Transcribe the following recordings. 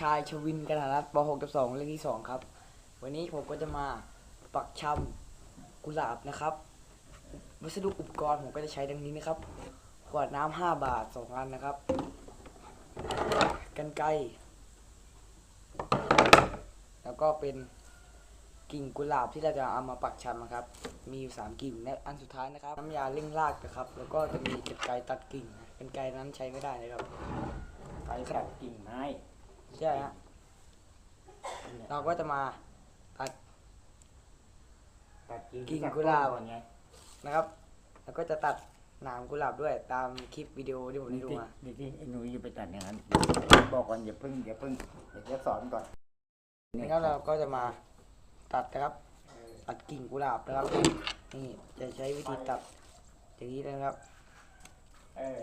ชายชวินกนรัตน์ป .6 กับ2เรื่องที่ 2 ครับ วันนี้ผมก็จะมาปักชำกุหลาบนะครับ วัสดุอุปกรณ์ผมก็จะใช้ดังนี้นะครับ ขวดน้ำ5บาท2อันนะครับ กันไกแล้วก็เป็นกิ่งกุหลาบที่เราจะเอามาปักชำนะครับ มีอยู่ 3 กิ่งและอันสุดท้ายนะครับ น้ำยาเร่งรากนะครับ แล้วก็จะมีกันไกตัดกิ่ง กันไกนั้นใช้ไม่ได้นะครับ ไปตัดกิ่งไม้ ใช่ฮะเราก็จะมาตัด ตัดกิ่งกิ่งจากกุหลาบต้นก่อนไงนะครับ แล้วก็จะตัดหนามกุหลาบด้วยตามคลิปวิดีโอที่ผมได้นี่ดูที่มานี่ที่ไอ้หนูอย่าไปตัดอย่างนั้นบอกก่อนอย่าเพิ่งอย่าเพิ่งเดี๋ยวจะสอนก่อนนี่ครับเราก็จะมาตัดนะครับ ตัดกิ่งกุหลาบนะครับ นี่จะใช้วิธีตัดอย่างนี้นะครับ เออ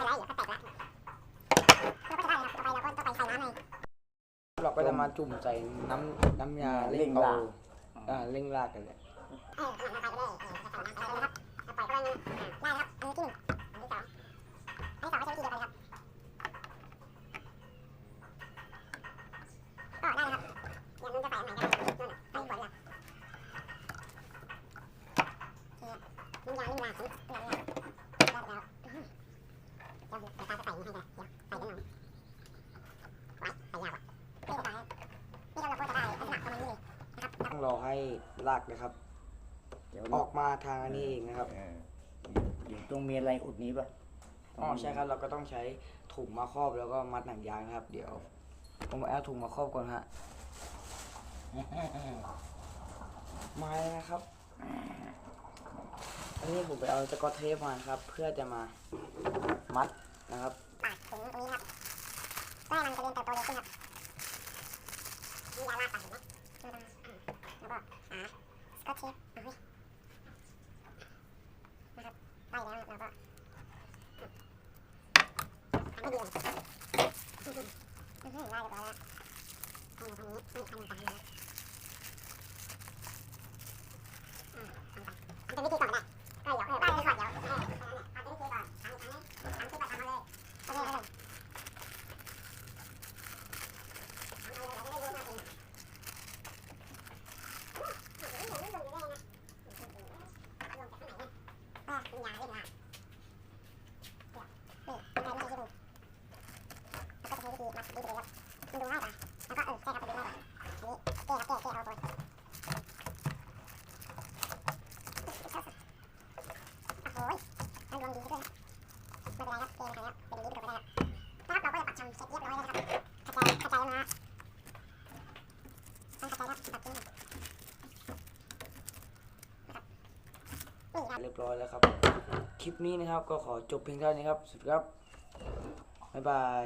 าก็จะมาจุ่มใส่น้ำน้ำยาเร่งเอาอ่าเร่งรากกันเลยต้องร อให้รากนะครับ เดี๋ยวออกมาทางอันนี้เองนะครับ เออเดี๋ยวตรงมีอะไรอุดนี้ปะอ๋อใช่ครับเราก็ต้องใช้ถุงมาครอบแล้วก็มัดหนังยางนะครับ เดี๋ยว ผมเอาถุงมาครอบก่อนฮะไม้นะครับ อันนี้ผมไปเอาสกอตเทปมาครับ เพื่อจะมามัดนะครับเแล้วก็สกอตเทปเอาไว้นะครับไล่แล้วเราก็ทำให้ดีเลยไล่เรียบร้อยแล้วเอาอยู่นี้ไม่เอาอยู่นี้ Yeah, yeah. รียบร้อยแล้วครับ คลิปนี้นะครับก็ขอจบเพียงเท่านี้ครับ สุดครับ บ๊ายบาย